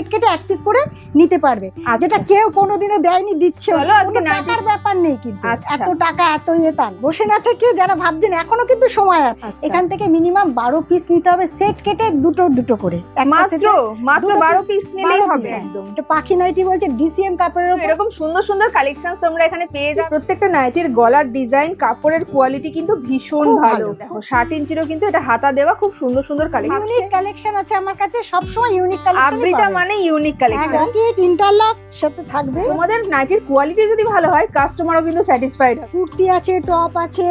Set কেটে এক piece করে নিতে পারবে। আচ্ছা। যেটা কেউ কোনোদিনও দেয়নি দিচ্ছে টাকার ব্যাপার নেই কিন্তু। আচ্ছা। এত টাকা এত ইয়ে তান বসে না থেকে যারা ভাবছেন এখনও কিন্তু সময় আছে। আচ্ছা। এখান থেকে মিনিমাম বারো পিস নিতে হবে সেট কেটে দুটো দুটো করে। মাত্র মাত্র বারো পিস নিলেই হবে। একদম। এটা পাখি নাইটি বলছে ডিসিএম কাপড়ের এরকম সুন্দর সুন্দর কালেকশন তোমরা এখানে পেয়ে যাবে। প্রত্যেকটা নাইটির গলার ডিজাইন কাপড়ের কোয়ালিটি কিন্তু ভীষণ ভালো। ভালো। দেখো ষাট ইঞ্চিরও কিন্তু এটা হাতা দেওয়া খুব সুন্দর সুন্দর কালেকশন ইউনিক কালেকশন আছে আমার কাছে সবসময় ইউনিক কালেকশন আবৃতা মানে ইউনিক কালেকশন ইন্টারলক সাথে থাকবে। তোমাদের নাইটির কোয়ালিটি যদি ভালো হয় কাস্টমারও কিন্তু স্যাটিসফাইড হবে। কুর্তি আছে টপ আছে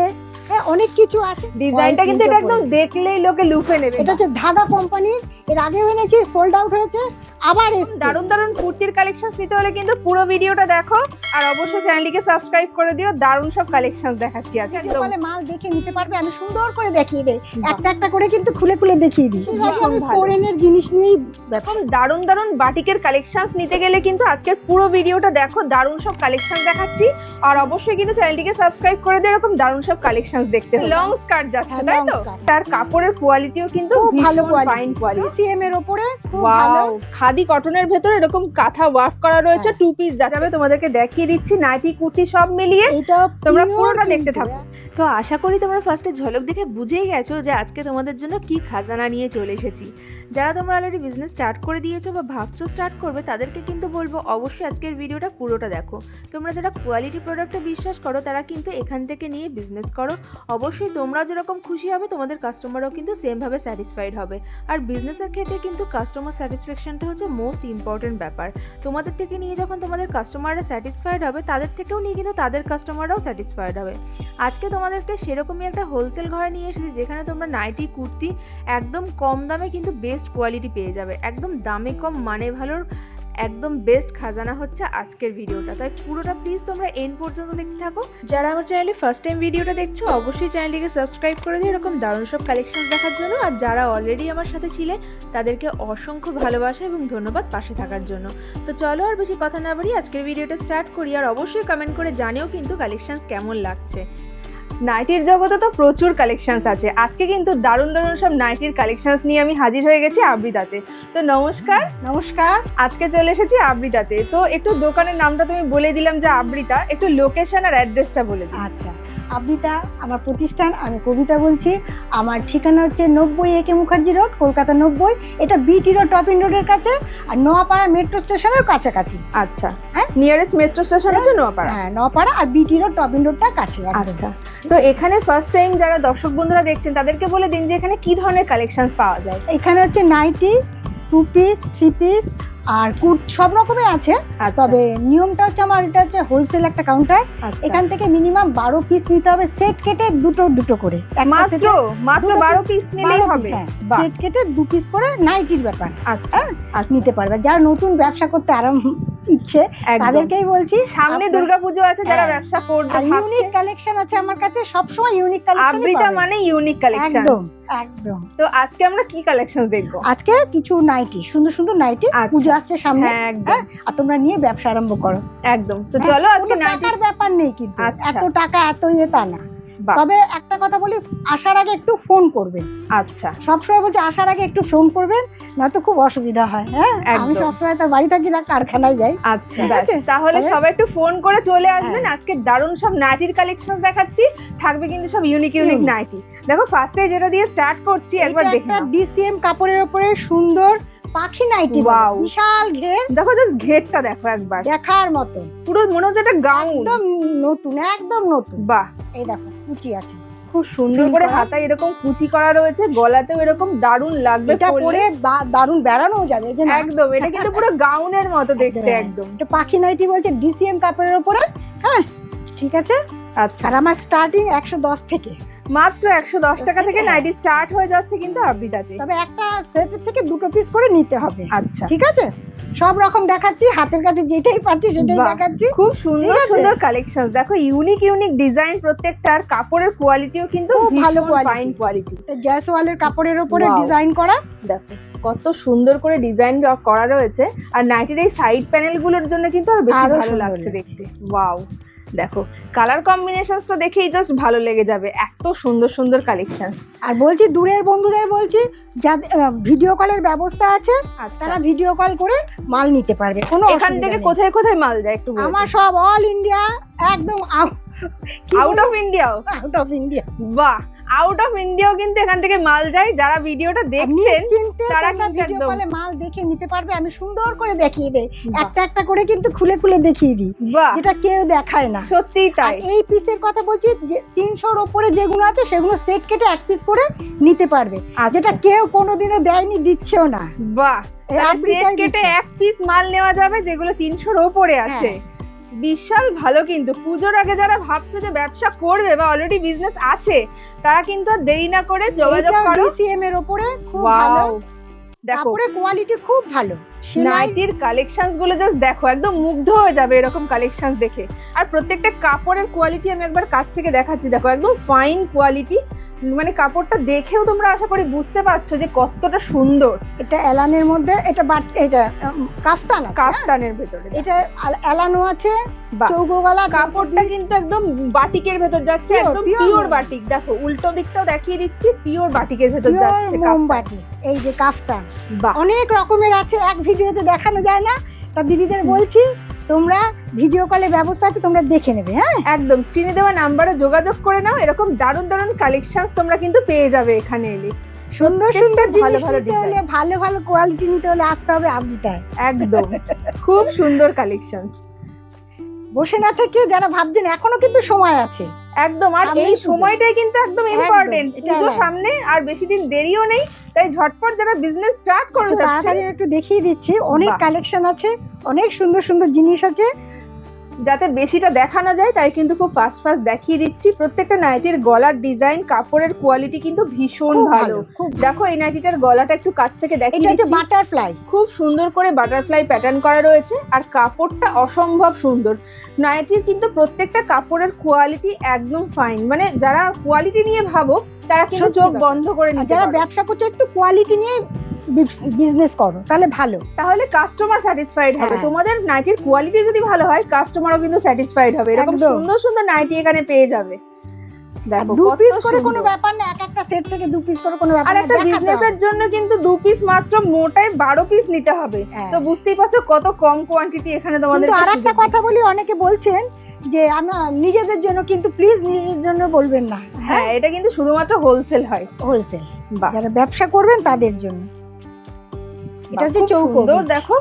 হ্যাঁ, অনেক কিছু আছে। ডিজাইনটা কিন্তু এটা একদম দেখলেই লোকে লুফে নেবে। এটা হচ্ছে কোম্পানির এর আগেও এনেছি সোল্ড আউট হয়েছে আবার দারুণ দারুণ কুর্তির কালেকশন নিতে হলে কিন্তু পুরো ভিডিওটা দেখো আর অবশ্যই চ্যানেলটিকে সাবস্ক্রাইব করে দিও দারুণ সব কালেকশন দেখাচ্ছি আজকে। বলে মাল দেখে নিতে পারবে আমি সুন্দর করে দেখিয়ে দেই। একটা একটা করে কিন্তু খুলে খুলে দেখিয়ে দিই। আমি ফরেনের জিনিস নিয়েই ব্যাপার। দারুণ দারুণ বাটিকের কালেকশনস নিতে গেলে কিন্তু আজকের পুরো ভিডিওটা দেখো দারুণ সব কালেকশন দেখাচ্ছি। আর অবশ্যই কিন্তু চ্যানেলটিকে সাবস্ক্রাইব করে দিয়ে এরকম দারুণ সব কালেকশনস দেখতে লং স্কার্ট যাচ্ছে হ্যাঁ, তাই তো? তার কাপড়ের কোয়ালিটিও কিন্তু ভালো ফাইন কোয়ালিটি সিএম এর উপরে খুব ভালো। ওয়াও খাদি কটনের ভেতরে এরকম কাঁথা ওয়ার্ক করা রয়েছে হ্যাঁ। টু পিস যাবে তোমাদেরকে দেখিয়ে দিচ্ছি নাইটি কুর্তি সব মিলিয়ে। এটা তোমরা পুরোটা দেখতে থাকো। হ্যাঁ। তো আশা করি তোমরা ফার্স্টে ঝলক দেখে বুঝেই গেছো যে আজকে তোমাদের জন্য কি খাজানা নিয়ে চলে এসেছি। যারা তোমরা অলরেডি বিজনেস স্টার্ট করে দিয়েছ বা ভাবছ স্টার্ট করবে, তাদেরকে কিন্তু বলব অবশ্যই আজকের ভিডিওটা পুরোটা দেখো। তোমরা যারা কোয়ালিটি প্রোডাক্টে বিশ্বাস করো, তারা কিন্তু এখান থেকে নিয়ে বিজনেস করো। অবশ্যই তোমরা যেরকম খুশি হবে, তোমাদের কাস্টমারও কিন্তু সেমভাবে স্যাটিসফাইড হবে। আর বিজনেসের ক্ষেত্রে কিন্তু কাস্টমার স্যাটিসফ্যাকশনটা হচ্ছে মোস্ট ইম্পর্টেন্ট ব্যাপার। তোমাদের থেকে নিয়ে যখন তোমাদের কাস্টমাররা স্যাটিসফাইড হবে, তাদের থেকেও নিয়ে কিন্তু তাদের কাস্টমাররাও স্যাটিসফাইড হবে। আজকে তোমাদেরকে সেরকমই একটা হোলসেল ঘরে নিয়ে এসেছি, যেখানে তোমরা নাইটি কুর্তি একদম কম দামে কিন্তু বেস্ট কোয়ালিটি পেয়ে যাবে। একদম দামে কম মানে ভালোর একদম বেস্ট খাজানা হচ্ছে আজকের ভিডিওটা। তাই পুরোটা প্লিজ তোমরা এন পর্যন্ত দেখতে থাকো। যারা আমার চ্যানেলে ফার্স্ট টাইম ভিডিওটা দেখছ, অবশ্যই চ্যানেলটিকে সাবস্ক্রাইব করে দিও। এরকম দারুণ সব কালেকশন দেখার জন্য। আর যারা অলরেডি আমার সাথে ছিলে, তাদেরকে অসংখ্য ভালোবাসা এবং ধন্যবাদ পাশে থাকার জন্য। তো চলো আর বেশি কথা না বাড়ি আজকের ভিডিওটা স্টার্ট করি। আর অবশ্যই কমেন্ট করে জানিও কিন্তু কালেকশনস কেমন লাগছে। নাইটির জগতে তো প্রচুর কালেকশনস আছে। আজকে কিন্তু দারুণ দারুণ সব নাইটির কালেকশনস নিয়ে আমি হাজির হয়ে গেছি আবৃতাতে। তো নমস্কার। নমস্কার। আজকে চলে এসেছি আবৃতাতে। তো একটু দোকানের নামটা তুমি বলে দিলাম যে আবৃতা একটু লোকেশন আর অ্যাড্রেসটা বলে দিই। আচ্ছা। আবৃতা আমার প্রতিষ্ঠান আমি কবিতা বলছি। আমার ঠিকানা হচ্ছে নব্বই একে মুখার্জি রোড কলকাতা নব্বই। এটা বিটি রোড টপ ইন রোডের কাছে আর নোয়াপাড়া মেট্রো স্টেশনের কাছাকাছি। আচ্ছা। হ্যাঁ? নিয়ারেস্ট মেট্রো স্টেশন হচ্ছে নোয়াপাড়া? হ্যাঁ নোয়াপাড়া আর বিটি রোড টপ ইন রোডটা কাছে আচ্ছা। তো এখানে ফার্স্ট টাইম যারা দর্শক বন্ধুরা দেখছেন তাদেরকে বলে দিন যে এখানে কি ধরনের কালেকশনস পাওয়া যায়? এখানে হচ্ছে nightie two piece three piece আর কুট সব রকমের আছে। তবে তবে নিয়মটা হচ্ছে আমার এটা হচ্ছে হোলসেল একটা কাউন্টার এখান এখান থেকে মিনিমাম বারো পিস নিতে হবে সেট কেটে দুটো দুটো করে। মাত্র? মাত্র বারো পিস নিলেই হবে? হ্যাঁ। সেট কেটে দু পিস করে নাইটির ব্যাপার। আচ্ছা হ্যাঁ, আচ্ছা। নিতে পারবে। যারা নতুন ব্যবসা করতে আরাম ইচ্ছে তাদেরকেই বলছি সামনে দুর্গাপুজো আছে যারা হ্যাঁ। ব্যবসা আর ইউনিক কালেকশন আছে আমার কাছে সবসময় ইউনিক কালেকশন আবৃতা মানে ইউনিক কালেকশন একদম একদম। তো আজকে আমরা কি কালেকশন দেখব? আজকে কিছু নাইটি সুন্দর সুন্দর নাইটি আচ্ছা। পুজো আসছে সামনে হ্যাঁ একদম। হ্যাঁ, আর তোমরা নিয়ে ব্যবসা আরম্ভ করো। একদম। তো চলো আজকে কোনো নাইটি ব্যাপার নেই কিন্তু আচ্ছা। এত টাকা এত ইয়ে তা না। তবে একটা কথা বলি আসার আগে একটু ফোন করবেন। আচ্ছা। সবসময় বলছি আসার আগে একটু ফোন করবেন নয়তো খুব অসুবিধা হয় হ্যাঁ? আমি সবসময় তো বাড়ি থাকি না কারখানায় যাই। আচ্ছা? তাহলে সবাই একটু ফোন করে চলে আসবেন। আজকে দারুণ সব নাইটির কালেকশন দেখাচ্ছি। থাকবে কিন্তু সব ইউনিক ইউনিক নাইটি। দেখো ফার্স্টে যেটা দিয়ে স্টার্ট করছি একবার দেখে ডিসিএম কাপড়ের উপরে সুন্দর পাখি নাইটি বলে। বিশাল ঘের। দেখো জাস্ট ঘেরটা দেখো একবার। দেখার মতো। পুরো মনে হচ্ছে একটা গাউন একদম নতুন একদম নতুন। বাহ। এই দেখো। কুচি আছে। খুব সুন্দর করে। হাতায় এরকম কুচি করা রয়েছে গলাতেও এরকম দারুণ লাগবে এটা পরে দারুণ দারুণ বেড়ানো যাবে এই যে একদম এটা কিন্তু পুরো গাউনের মতো দেখতে একদম। একদম। এটা পাখি নাইটি বলছে ডিসিএম কাপড়ের উপরে হ্যাঁ? ঠিক আছে? আচ্ছা। আর আমার স্টার্টিং একশো দশ থেকে। মাত্র একশো দশ টাকা থেকে থেকে? নাইটি স্টার্ট হয়ে যাচ্ছে কিন্তু আবৃতাতে তবে একটা সেটের থেকে দুটো পিস করে নিতে হবে। আচ্ছা। ঠিক আছে? সব রকম দেখাচ্ছি হাতের কাছে যেটাই পাচ্ছি সেটাই দেখাচ্ছি। খুব সুন্দর সুন্দর কালেকশন দেখো ইউনিক ইউনিক ডিজাইন প্রত্যেকটার কাপড়ের কোয়ালিটিও কিন্তু খুব ভালো। ফাইন কোয়ালিটি জয়সওয়ালের কাপড়ের উপরে ডিজাইন করা। দেখো কত সুন্দর করে ডিজাইন করা রয়েছে। আর নাইটির এই সাইড প্যানেলগুলোর জন্য কিন্তু আরও বেশি ভালো লাগছে। দেখতে। ওয়াও দেখো কালার কম্বিনেশনসটা দেখেই জাস্ট ভালো লেগে যাবে। এত সুন্দর সুন্দর কালেকশন আর বলছি দূরের বন্ধুদের বলছি যাদের ভিডিও কলের ব্যবস্থা আছে আর তারা ভিডিও কল করে মাল নিতে পারবে। কোনো আচ্ছা। এখান থেকে কোথায় কোথায় মাল যায় একটু আমার সব অল ইন্ডিয়া একদম আউট অফ ইন্ডিয়াও আউট অফ ইন্ডিয়া বাহ! আউট অফ ইন্ডিয়াও কিন্তু এখান থেকে মাল যায়। যারা ভিডিওটা দেখছেন তারা কিন্তু মাল দেখে নিতে পারবে আমি সুন্দর করে দেখিয়ে দেই। একটা একটা করে কিন্তু খুলে খুলে দেখিয়ে দিই বাহ। যেটা কেউ দেখায় না। সত্যিই আর তাই এই পিসের কথা বলছি যে তিনশোর ওপরে যেগুলো আছে সেগুলো সেট কেটে এক পিস করে নিতে পারবে। যেটা যেটা কেউ কোনোদিনও দেয়নি দিচ্ছেও না। বাহ। এক পিস মাল নেওয়া যাবে যেগুলো তিনশোর ওপরে আছে। বিশাল ভালো কিন্তু। পুজোর আগে যারা ভাবছ যে ব্যবসা করবে বা অলরেডি বিজনেস আছে তারা কিন্তু আর দেরি না করে যোগাযোগ করো। সিএম এর উপরে খুব ভালো। দেখো কাপড়ের কোয়ালিটি খুব ভালো। নাইটির কালেকশনসগুলো জাস্ট দেখো একদম মুগ্ধ হয়ে যাবে এরকম কালেকশনস দেখে। আর প্রত্যেকটা কাপড়ের কোয়ালিটি আমি একবার কাছ থেকে দেখাচ্ছি। দেখো একদম ফাইন কোয়ালিটি মানে কাপড়টা দেখেও তোমরা আশা করি বুঝতে পারছ যে কতটা সুন্দর। এটা এলানের মধ্যে এটা বাট এটা কাফতান হ্যাঁ? কাফতানের ভেতরে এটা এলানো আছে বাহ। কাপড়টা কিন্তু একদম বাটিকের ভেতর যাচ্ছে একদম পিওর বাটিক। দেখো উল্টো দিকটাও দেখিয়ে দিচ্ছি পিওর বাটিকের ভেতর যাচ্ছে মোমবাতি এই যে বাহ। অনেক রকমের আছে এক ভিডিওতে দেখানো যায় না। তা দিদিদের বলছি তোমরা ভিডিও কলে ব্যবস্থা আছে তোমরা দেখে নেবে হ্যাঁ? একদম স্ক্রিনে দেওয়া নাম্বারে যোগাযোগ করে নাও এরকম দারুণ দারুণ কালেকশনস তোমরা কিন্তু পেয়ে যাবে এখানে এলে। সুন্দর সুন্দর ভালো ভালো ভালো ভালো কোয়ালিটি নিতে হলে আসতে হবে আবৃতায় একদম খুব সুন্দর কালেকশনস বসে না থেকে যারা ভাবছেন এখনও কিন্তু সময় আছে। একদম আর এই সময়টাই কিন্তু একদম ইম্পর্টেন্ট পুজো সামনে আর বেশি দিন দেরিও নেই তাই ঝটপট যারা বিজনেস স্টার্ট করতে চাচ্ছে তাড়াতাড়ি একটু দেখিয়ে দিচ্ছি অনেক কালেকশন আছে অনেক সুন্দর সুন্দর জিনিস আছে। যাতে বেশিটা দেখানো যায় তাই কিন্তু খুব ফাস্ট ফাস্ট দেখিয়ে দিচ্ছি। প্রত্যেকটা নাইটির গলার ডিজাইন কাপড়ের কোয়ালিটি কিন্তু ভীষণ ভালো। দেখো এই নাইটিটার গলাটা একটু কাছ থেকে দেখিয়ে দিচ্ছি। বাটারফ্লাই খুব সুন্দর করে বাটারফ্লাই প্যাটার্ন করা রয়েছে আর কাপড়টা অসম্ভব সুন্দর। নাইটির কিন্তু প্রত্যেকটা কাপড়ের কোয়ালিটি একদম ফাইন মানে যারা কোয়ালিটি নিয়ে ভাবো তারা কিন্তু চোখ বন্ধ করে নিতে যারা ব্যবসা করছ একটু কোয়ালিটি নিয়ে বিজনেস করো তাহলে ভালো। তাহলে কাস্টমার স্যাটিসফাইড হবে। হ্যাঁ। তোমাদের নাইটির কোয়ালিটি যদি ভালো হয় কাস্টমারও কিন্তু স্যাটিসফাইড হবে। এরকম। সুন্দর সুন্দর নাইটি এখানে পেয়ে যাবে। দেখো দু পিস করে কোনো ব্যাপার না এক একটা সেট থেকে দু পিস করে কোনো ব্যাপার আর একটা বিজনেসের জন্য কিন্তু দু পিস মাত্র মোটায় বারো পিস নিতে হবে। হ্যাঁ। তো বুঝতেই পারছ কত কম কোয়ান্টিটি এখানে তোমাদের কিন্তু আর কথা বলি অনেকে বলছেন যে আমরা নিজেদের জন্য কিন্তু প্লিজ নিজের জন্য বলবেন না হ্যাঁ? এটা কিন্তু শুধুমাত্র হোলসেল হয়। হোলসেল যারা ব্যবসা করবেন তাদের জন্য। এটা হচ্ছে চৌকো সুন্দর দেখো।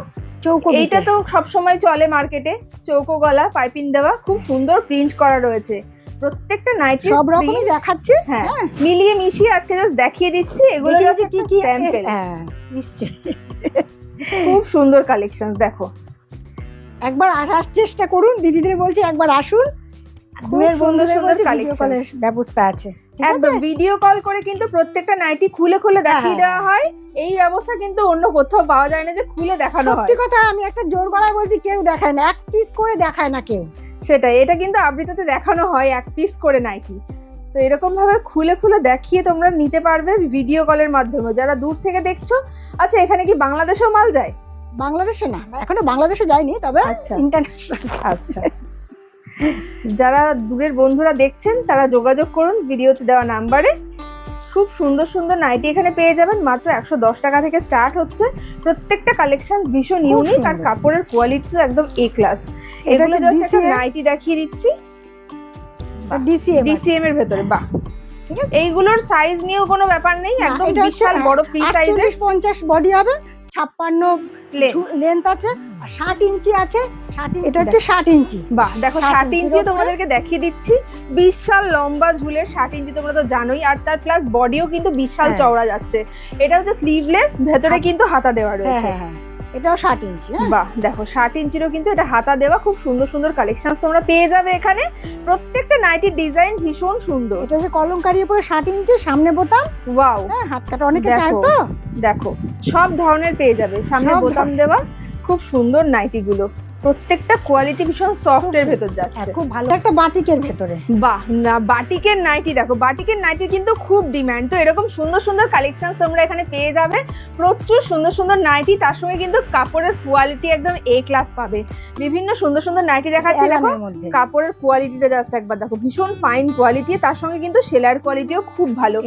চৌকো এইটা তো সব সময় চলে মার্কেটে চৌকো গলা পাইপিং দেওয়া খুব সুন্দর প্রিন্ট করা রয়েছে। প্রত্যেকটা নাইটি সব রকমই দেখাচ্ছে? হ্যাঁ মিলিয়ে মিশিয়ে আজকে জাস্ট দেখিয়ে দিচ্ছি এগুলো কি কি স্যাম্পল হ্যাঁ। নিশ্চয়ই। খুব সুন্দর কালেকশন দেখো। একবার আসার চেষ্টা করুন দিদিদের বলছি একবার আসুন। খুব সুন্দর বন্ধুদের সুন্দর কালেকশন ব্যবস্থা আছে? একদম ভিডিও কল করে কিন্তু প্রত্যেকটা নাইটি খুলে খুলে দেখিয়ে হ্যাঁ। দেওয়া হয়। এই ব্যবস্থা কিন্তু অন্য কোথাও পাওয়া যায় না যে খুলে দেখানো হয়। সত্যি কথা আমি একটা জোর গলায় বলছি কেউ দেখায় না। এক পিস করে দেখায় না কেউ। সেটাই এটা কিন্তু আবৃত্তিতে দেখানো হয় এক পিস করে নাইটি তো এরকম ভাবে খুলে খুলে দেখিয়ে তোমরা নিতে পারবে ভিডিও কলের মাধ্যমে। যারা দূর থেকে দেখছ আচ্ছা এখানে কি বাংলাদেশেও মাল যায়? বাংলাদেশে না এখনও বাংলাদেশে যায়নি তবে আচ্ছা। ইন্টারন্যাশনাল আচ্ছা। যারা দূরের বন্ধুরা দেখছেন তারা যোগাযোগ করুন ভিডিওতে দেওয়া নাম্বারে। খুব সুন্দর সুন্দর নাইটি এখানে পেয়ে যাবেন মাত্র একশো দশ টাকা থেকে স্টার্ট হচ্ছে। প্রত্যেকটা কালেকশন ভীষণ ইউনিক আর কাপড়ের কোয়ালিটি তো একদম এ ক্লাস এগুলো জাস্ট নাইটি দেখিয়ে দিচ্ছি। ডিসিএম ডিসিএম এর ভেতরে বাহ। ঠিক এইগুলোর সাইজ নিয়েও কোনো ব্যাপার নেই একদম বিশাল বড় ফ্রি সাইজের আটচল্লিশ পঞ্চাশ বডি হবে। ছাপ্পান্ন লেন্থ আছে আর ষাট ইঞ্চি আছে এটা হচ্ছে ষাট ইঞ্চি। বাহ দেখো ষাট ইঞ্চি তোমাদেরকে দেখিয়ে দিচ্ছি। বিশাল লম্বা ঝুলে ষাট ইঞ্চি তোমরা তো জানোই আর তার প্লাস বডিও কিন্তু বিশাল হ্যাঁ। চওড়া যাচ্ছে। এটা হচ্ছে স্লিভলেস ভেতরে কিন্তু হাতা দেওয়া হ্যাঁ রয়েছে হ্যাঁ হ্যাঁ। এটাও ষাট ইঞ্চি হ্যাঁ? বাহ দেখো ষাট ইঞ্চিরও কিন্তু এটা হাতা দেওয়া খুব সুন্দর সুন্দর কালেকশন তোমরা পেয়ে যাবে এখানে। প্রত্যেকটা নাইটির ডিজাইন ভীষণ সুন্দর। এটা হচ্ছে কলমকারি উপরে ষাট ইঞ্চি সামনে বোতাম। ওয়াও হ্যাঁ হাত কাটা অনেকে। চায় তো। দেখো সব ধরনের পেয়ে যাবে। সামনে বোতাম দেওয়া খুব সুন্দর নাইটি গুলো প্রত্যেকটা কোয়ালিটি ভীষণ সফট এর ভেতর হ্যাঁ, যাচ্ছে। খুব ভালো। একটা বাটিকের ভেতরে। বাহ না বাটিকের নাইটি দেখো বাটিকের নাইটির কিন্তু খুব ডিমান্ড তো এরকম সুন্দর সুন্দর কালেকশন তোমরা এখানে পেয়ে যাবে। প্রচুর সুন্দর সুন্দর নাইটি তার সঙ্গে কিন্তু কাপড়ের কোয়ালিটি একদম এ ক্লাস পাবে। বিভিন্ন সুন্দর সুন্দর নাইটি দেখাচ্ছি দেখো। কাপড়ের কোয়ালিটিটা জাস্ট একবার দেখো ভীষণ ফাইন কোয়ালিটি তার সঙ্গে কিন্তু সেলাইয়ের কোয়ালিটিও খুব ভালো।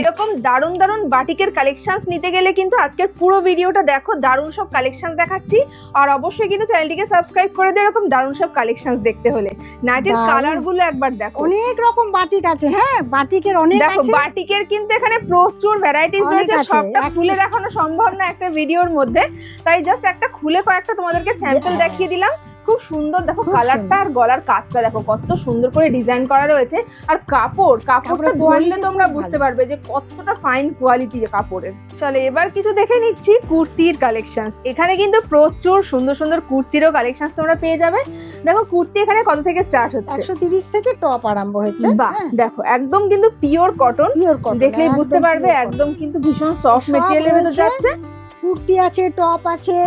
এরকম দারুণ দারুণ বাটিকের কালেকশনস নিতে গেলে কিন্তু আজকের পুরো ভিডিওটা দেখো দারুণ সব কালেকশন দেখাচ্ছি। আর অবশ্যই কিন্তু চ্যানেলটিকে সাবস্ক্রাইব করে দিয়ে এরকম দারুণ সব কালেকশনস দেখতে হলে নাইটের। কালারগুলো একবার দেখো অনেক রকম বাটিক আছে হ্যাঁ বাটিকের অনেক আছে দেখো বাটিকের কিন্তু এখানে প্রচুর ভ্যারাইটিস রয়েছে। সবটা খুলে দেখানো সম্ভব না একটা ভিডিওর মধ্যে তাই জাস্ট একটা খুলে কয়েকটা তোমাদেরকে স্যাম্পল। দেখিয়ে দিলাম খুব সুন্দর দেখো কালারটা আর গলার কাজটা দেখো কত সুন্দর করে ডিজাইন করা রয়েছে। আর কাপড় কাপড়টা ধরলে তোমরা বুঝতে পারবে যে কতটা ফাইন কোয়ালিটি কাপড়ের। চলো এবার কিছু দেখে নিচ্ছি কুর্তির কালেকশনস এখানে কিন্তু প্রচুর সুন্দর সুন্দর কুর্তিরও কালেকশনস তোমরা পেয়ে যাবে। দেখো কুর্তি এখানে কত থেকে স্টার্ট হচ্ছে? একশো তিরিশ থেকে টপ আরম্ভ হচ্ছে বাহ দেখো একদম কিন্তু পিওর কটন পিওর কটন দেখলেই বুঝতে পারবে একদম কিন্তু ভীষণ সফট মেটেরিয়ালের ভেতর যাচ্ছে। কুর্তি আছে টপ আছে।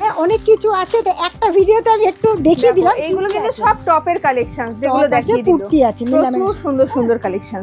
হ্যাঁ অনেক কিছু আছে তো একটা ভিডিওতে আমি একটু দেখিয়ে দেখো, দিলাম এইগুলো কি কিন্তু সব টপের কালেকশন যেগুলো দেখিয়ে দিল। কুর্তি আছে প্রচুর সুন্দর সুন্দর কালেকশন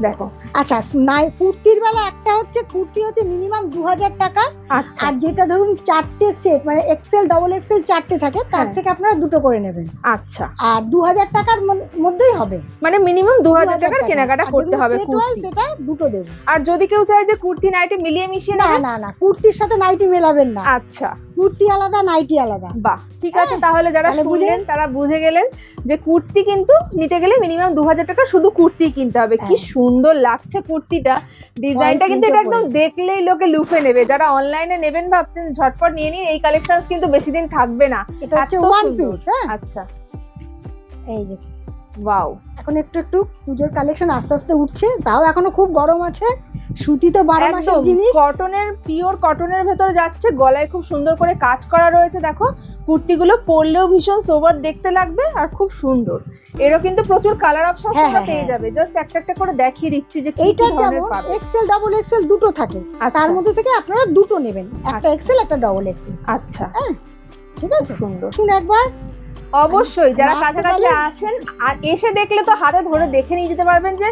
দেখো আচ্ছা নাই কুর্তির বেলা একটা হচ্ছে কুর্তি হচ্ছে মিনিমাম দু হাজার টাকা। আচ্ছা। আর যেটা ধরুন চারটে সেট মানে এক্সেল ডবল এক্সেল চারটে থাকে তার হ্যাঁ। থেকে আপনারা দুটো করে নেবেন। আচ্ছা। আর দু হাজার টাকার মধ্যেই হবে। মানে মিনিমাম দু হাজার টাকার কেনাকাটা করতে হবে হয় সেটা দুটো দেবেন আর যদি কেউ চায় যে কুর্তি নাইটে মিলিয়ে মিশিয়ে না না না কুর্তির সাথে নাইটি মেলাবেন না। আচ্ছা। কুর্তি আলাদা নাইটি আলাদা। বাহ ঠিক আছে তাহলে যারা তাহলে বুঝে শুনলেন তারা বুঝে গেলেন যে কুর্তি কিন্তু নিতে গেলে মিনিমাম দু হাজার টাকা শুধু কুর্তি কিনতে হবে। কি হ্যাঁ। সুন্দর লাগছে কুর্তিটা। ডিজাইনটা কিন্তু এটা একদম দেখলেই লোকে লুফে নেবে। যারা অনলাইনে নেবেন ভাবছেন ঝটপট নিয়ে নিন এই কালেকশন কিন্তু বেশি দিন থাকবে না। এটা হচ্ছে ওয়ান পিস হ্যাঁ? আচ্ছা। এই যে ওয়াও এখন একটু একটু পুজোর কালেকশন আস্তে আস্তে উঠছে। তাও এখনও খুব গরম আছে। সুতি তো বারো মাসের জিনিস। কটনের পিওর কটনের ভেতরে যাচ্ছে। গলায় খুব সুন্দর করে কাজ করা রয়েছে দেখো। কুর্তিগুলো পরলেও ভীষণ সোবার দেখতে লাগবে আর খুব সুন্দর। এরও কিন্তু প্রচুর কালার অপশন হ্যাঁ, তোমরা হ্যাঁ, পেয়ে হ্যাঁ। যাবে। জাস্ট একটা একটা করে দেখিয়ে দিচ্ছি যে এইটা যেমন এক্সেল ডাবল এক্সেল দুটো থাকে। আর তার মধ্যে থেকে আপনারা দুটো নেবেন। একটা আচ্ছা। এক্সেল একটা ডবল এক্সেল আচ্ছা। হ্যাঁ ঠিক আছে? সুন্দর। শুন একবার। অবশ্যই যারা কাছাকাছি আসেন আর এসে দেখলে তো হাতে ধরে দেখে নিয়ে যেতে পারবেন যে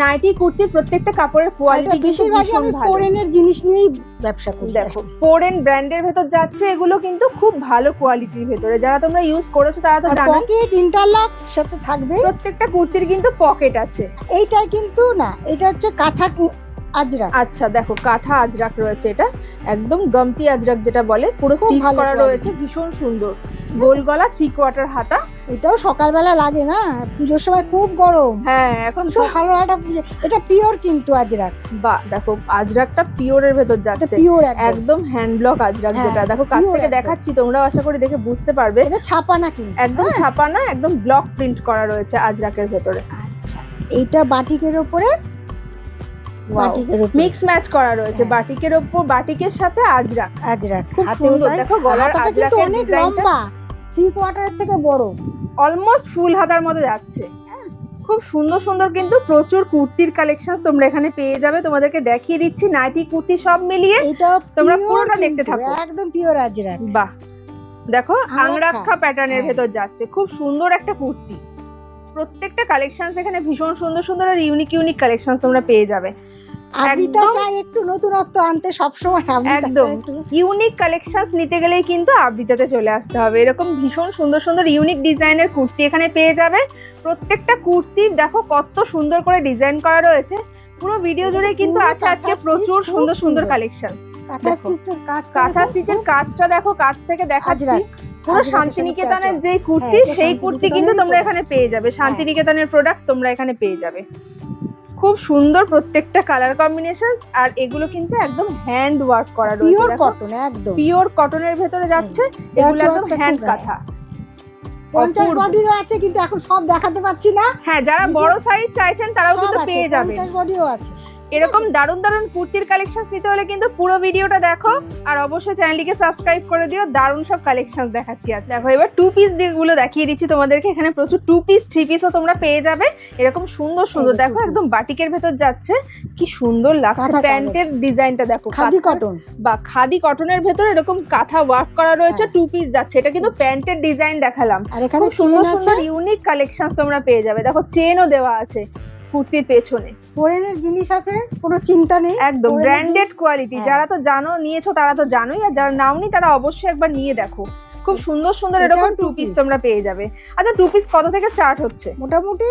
নাইটি কুর্তির প্রত্যেকটা কাপড়ের কোয়ালিটি কিন্তু ভীষণ ভালো। ফরেনের জিনিস নিয়েই ব্যবসা করি দেখো ফোরেন ব্র্যান্ডের ভেতর যাচ্ছে এগুলো কিন্তু খুব ভালো কোয়ালিটির ভেতরে। যারা তোমরা ইউজ করেছ তারা তো জানো পকেট ইন্টারলক সাথে থাকবে। প্রত্যেকটা কুর্তির কিন্তু পকেট আছে। এইটাই কিন্তু না এটা হচ্ছে কাঁথা কু- আজরা আচ্ছা দেখো কাঁথা আজরাক রয়েছে এটা। একদম গমতি আজরাক যেটা বলে পুরো স্টিচ করা রয়েছে ভীষণ সুন্দর। গোল গলা থ্রি কোয়ার্টার হাতা। এটাও সকালবেলা লাগে না? পুজোর সময় খুব গরম। হ্যাঁ এখন তো সকালবেলাটা এটা পিওর কিন্তু আজরাক। বা দেখো আজরাকটা পিওরের ভেতর যাচ্ছে। পিওর একদম। হ্যান্ড ব্লক আজরাক হ্যাঁ, যেটা। দেখো কাছ থেকে দেখাচ্ছি তোমরাও আশা করি দেখে বুঝতে পারবে। এটা ছাপা না কিন্তু। একদম ছাপানা একদম ব্লক প্রিন্ট করা রয়েছে আজরাকের ভেতরে। আচ্ছা এইটা বাটিকের ওপরে বাটিকের ওপরে মিক্স ম্যাচ করা রয়েছে হ্যাঁ। বাটিকের ওপর বাটিকের সাথে আজরাক। আজরাক। খুব সুন্দর। দেখো গলার আজরাকের অনেক ডিজাইনটা লম্বা থ্রি কোয়ার্টারের থেকে বড়। অলমোস্ট ফুল হাতার মতো যাচ্ছে। খুব সুন্দর সুন্দর কিন্তু প্রচুর কুর্তির কালেকশন তোমরা এখানে পেয়ে যাবে। তোমাদেরকে দেখিয়ে দিচ্ছি নাইটি কুর্তি সব মিলিয়ে। তোমরা পুরোটা দেখতে থাকো। একদম পিওর আজরাক। বাহ। দেখো আংরাক্ষা। প্যাটার্নের হ্যাঁ। ভেতর যাচ্ছে। খুব সুন্দর একটা কুর্তি। প্রত্যেকটা কালেকশন এখানে ভীষণ সুন্দর সুন্দর আর ইউনিক ইউনিক কালেকশন তোমরা পেয়ে যাবে। আবৃতা চাই একটু নতুনত্ব আনতে সবসময় একদম। ইউনিক নিতে গেলেই কিন্তু আবৃতাতে চলে আসতে হবে। এরকম ভীষণ সুন্দর সুন্দর ইউনিক ডিজাইনের কুর্তি এখানে পেয়ে যাবে। প্রত্যেকটা কুর্তি দেখো কত সুন্দর করে ডিজাইন করা রয়েছে। পুরো ভিডিও জুড়ে কিন্তু আছে আজকে প্রচুর সুন্দর সুন্দর। কালেকশন কাঁথা স্টিচের কাজটা দেখো, দেখো কাছ থেকে দেখাচ্ছি। আজরাক। পুরো শান্তিনিকেতনের সাথে যেই কুর্তি হ্যাঁ, সেই কুর্তি কিন্তু তোমরা এখানে পেয়ে যাবে। শান্তিনিকেতনের প্রোডাক্ট তোমরা এখানে পেয়ে যাবে। খুব সুন্দর প্রত্যেকটা কালার কম্বিনেশন আর এগুলো কিন্তু একদম হ্যান্ড ওয়ার্ক করা রয়েছে। পিওর কটন একদম। পিওর কটনের ভেতরে যাচ্ছে এগুলো একদম হ্যান্ড কাঁথা। পঞ্চাশ অপূর্ব। আছে কিন্তু এখন সব দেখাতে পাচ্ছি না। হ্যাঁ যারা বড় সাইজ চাইছেন তারাও কিন্তু পেয়ে যাবে পঞ্চাশ বডিও আছে। এরকম দারুণ দারুণ কুর্তির কালেকশন নিতে হলে কিন্তু পুরো ভিডিওটা দেখো। আর অবশ্যই চ্যানেলটিকে সাবস্ক্রাইব করে দিও। দারুণ সব কালেকশন দেখাচ্ছি আজ দেখো এবার টু পিসগুলো দেখিয়ে দিচ্ছি তোমাদেরকে। এখানে প্রচুর টু পিস থ্রি পিসও তোমরা পেয়ে যাবে। এরকম সুন্দর সুন্দর। দেখো একদম বাটিকের ভেতর যাচ্ছে। কি সুন্দর লাগছে প্যান্টের ডিজাইনটা দেখো। খাদি কটন বা খাদি কটনের ভেতর এরকম কাঁথা ওয়ার্ক করা রয়েছে হ্যাঁ। টু পিস যাচ্ছে। এটা কিন্তু প্যান্টের ডিজাইন দেখালাম। আর এখানে খুব সুন্দর সুন্দর ইউনিক কালেকশন তোমরা পেয়ে যাবে। দেখো চেনও দেওয়া আছে। কুর্তির পেছনে। ফোরেনের জিনিস আছে কোনো চিন্তা নেই। একদম ব্র্যান্ডেড কোয়ালিটি। যারা তো জানো নিয়েছো তারা তো জানোই আর যারা নাওনি তারা অবশ্যই একবার নিয়ে দেখো। খুব সুন্দর সুন্দর এরকম টু পিস তোমরা পেয়ে যাবে। আচ্ছা টু পিস কত থেকে স্টার্ট হচ্ছে? মোটামুটি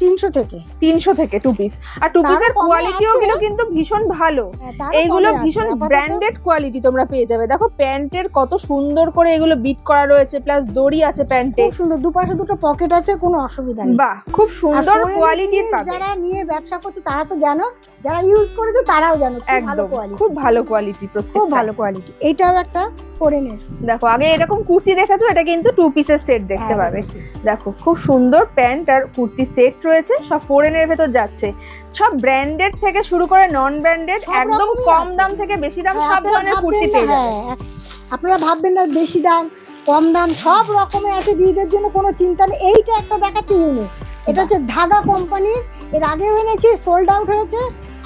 তিনশো থেকে। তিনশো থেকে টু পিস আর টু পিসের কোয়ালিটিও আছে। কিন্তু ভীষণ ভালো। হ্যাঁ, এইগুলো ভীষণ ব্র্যান্ডেড কোয়ালিটি তোমরা পেয়ে যাবে। দেখো প্যান্টের কত সুন্দর করে এগুলো বিট করা রয়েছে প্লাস দড়ি আছে প্যান্টে। খুব সুন্দর দুপাশে দুটো পকেট আছে কোনো অসুবিধা নেই। বাহ খুব সুন্দর কোয়ালিটির পাবে। যারা নিয়ে ব্যবসা করছে তারা তো জানো যারা ইউজ করেছে তারাও জানো খুব ভালো কোয়ালিটি খুব ভালো কোয়ালিটি খুব ভালো কোয়ালিটি এইটাও একটা ফোরেনের দেখো আগে এরকম কুর্তি দেখেছ? এটা কিন্তু টু পিসের সেট দেখতে হ্যাঁ, পাবে। দেখো খুব সুন্দর প্যান্ট আর কুর্তি সেট রয়েছে সব ফোরেনের ভেতর যাচ্ছে। সব ব্র্যান্ডেড থেকে শুরু করে নন ব্র্যান্ডেড একদম কম দাম থেকে বেশি দাম হ্যাঁ, সব আপনারা ধরনের কুর্তি ভাববেন পেয়ে না, যাবে। হ্যাঁ, আপনারা ভাববেন না বেশি দাম কম দাম সব রকমের আছে। দিদিদের জন্য কোনো চিন্তা নেই। এইটা একটা দেখাচ্ছে ইউনিক এটা হচ্ছে ধাগা কোম্পানির এর আগেও এনেছে সোল্ড আউট হয়েছে।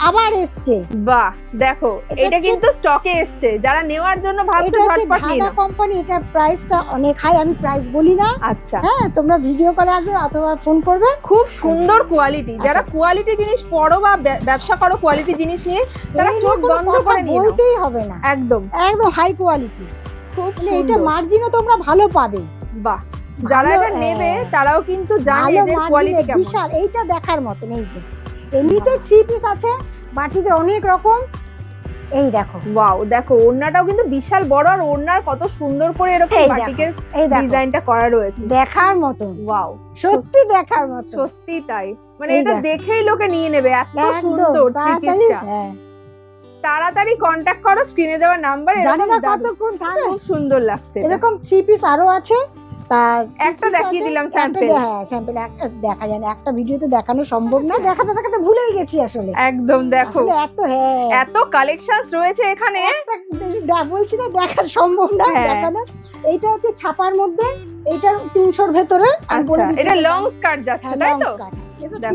আবার এসছে। বাহ দেখো এটা কিন্তু স্টকে এসছে। যারা নেওয়ার জন্য ভাবছ ঝটপট নিয়ে নাও। কোম্পানি এটা প্রাইসটা অনেক হাই আমি প্রাইস বলি না। আচ্ছা। হ্যাঁ তোমরা ভিডিও কলে আসবে অথবা ফোন করবে। খুব সুন্দর কোয়ালিটি যারা আচ্ছা। কোয়ালিটি জিনিস পড়ো বা ব্যবসা করো কোয়ালিটি জিনিস নিয়ে তারা চোখ বন্ধ করে নিয়ে বলতেই হবে না। একদম। একদম হাই কোয়ালিটি খুব এটা মার্জিনও তোমরা ভালো পাবে। বাহ যারা এটা নেবে হ্যাঁ। তারাও কিন্তু জানে যে কোয়ালিটি কেমন। বিশাল এইটা দেখার মতন এই যে। এমনিতে থ্রি পিস আছে বাটিকের অনেক রকম। এই দেখো। ওয়াও দেখো ওড়নাটাও কিন্তু বিশাল বড় আর ওড়নার কত সুন্দর করে এরকম বাটিকের এই ডিজাইনটা করা রয়েছে। দেখার মতন। ওয়াও সত্যি দেখার মতন। সত্যি তাই। মানে এটা দেখেই লোকে নিয়ে নেবে এত সুন্দর থ্রি তাড়াতাড়ি পিসটা হ্যাঁ। তাড়াতাড়ি কন্ট্যাক্ট করো স্ক্রিনে দেওয়া নাম্বার জানি না কতক্ষণ খুব সুন্দর লাগছে এরকম থ্রি পিস আরও আছে। তা একটা দেখিয়ে দিলাম। দে- হ্যাঁ স্যাম্পল দেখা যায় না। একটা ভিডিওতে দেখানো সম্ভব না। দেখাতে দেখাতে ভুলেই গেছি আসলে। একদম দেখো। এত হ্যাঁ। এত কালেকশনস রয়েছে এখানে। বলছি না দেখা সম্ভব না হ্যাঁ। দেখানো এইটা হচ্ছে ছাপার মধ্যে। এইটা তিনশোর ভেতরে। আচ্ছা এটা এটা লং স্কার্ট যাচ্ছে হ্যাঁ, তাই তো। এটা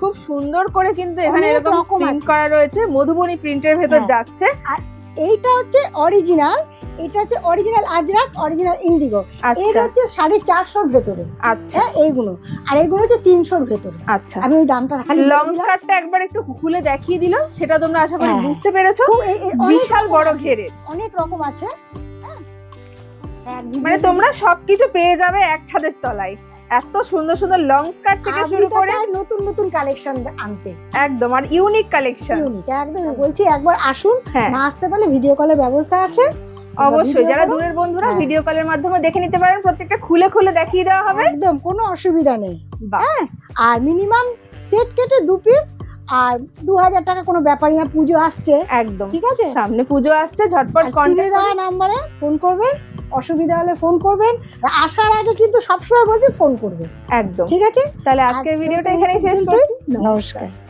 খুব সুন্দর করে কিন্তু এখানে এরকম প্রিন্ট করা রয়েছে। মধুবনী প্রিন্টের ভেতর হ্যাঁ। যাচ্ছে। এইটা হচ্ছে অরিজিনাল এটা হচ্ছে অরিজিনাল আজরাক অরিজিনাল ইন্ডিগো এর আচ্ছা হচ্ছে সাড়ে চারশোর ভেতরে। আচ্ছা। হ্যাঁ এইগুলো। আর এইগুলো হচ্ছে তিনশোর ভেতরে। আচ্ছা। আমি ওই দামটা খালি লং। স্কার্টটা একবার একটু খুলে দেখিয়ে দিল সেটা তোমরা আশা করি হ্যাঁ। বুঝতে পেরেছ। বিশাল বড় ঘেরের। অনেক রকম আছে। হ্যাঁ। মানে তোমরা সবকিছু পেয়ে যাবে এক ছাদের তলায়। এত সুন্দর সুন্দর লং স্কার্ট থেকে শুরু করে নতুন নতুন কালেকশন আনতে। একদম আর ইউনিক কালেকশন ইউনিক একদম। বলছি একবার আসুন হ্যাঁ। না আসতে পারলে ভিডিও কলের ব্যবস্থা আছে। অবশ্যই যারা দূরের বন্ধুরা হ্যাঁ। ভিডিও কলের মাধ্যমে দেখে নিতে পারেন প্রত্যেকটা খুলে খুলে দেখিয়ে দেওয়া হবে। একদম কোনো অসুবিধা নেই। হ্যাঁ আর মিনিমাম সেট কেটে দু পিস আর দু হাজার টাকা কোনো ব্যাপারই না পুজো আসছে। একদম। ঠিক আছে? সামনে পুজো আসছে ঝটপট কন্ট্যাক্ট নাম্বারে ফোন করবেন। অসুবিধা হলে ফোন করবেন। আসার আগে কিন্তু সবসময় বলছে ফোন করবেন একদম। ঠিক আছে? তাহলে আজকের ভিডিওটা এখানে এখানেই শেষ। করছি। নমস্কার।